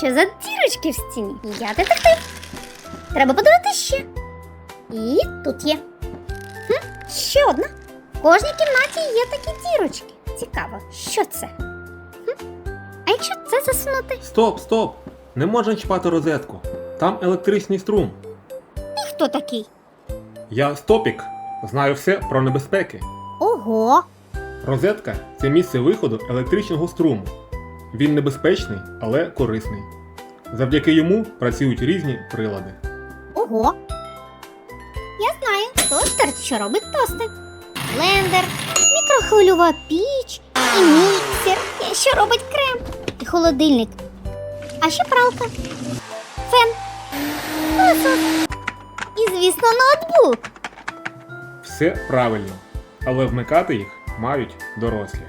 Що за дірочки в стіні? Я детектив. Треба подивитися ще. І тут є. Хм, ще одна. В кожній кімнаті є такі дірочки. Цікаво, що це? Хм. А якщо це засунути? Стоп, стоп! Не можна чіпати розетку. Там електричний струм. І хто такий? Я Стопік. Знаю все про небезпеки. Ого! Розетка це місце виходу електричного струму. Він небезпечний, але корисний. Завдяки йому працюють різні прилади. Ого! Я знаю, тостер, що робить тости. Блендер, мікрохвильова піч і міксер, що робить крем. І холодильник. А ще пралка. Фен. Пилосос. І, звісно, ноутбук. Все правильно, але вмикати їх мають дорослі.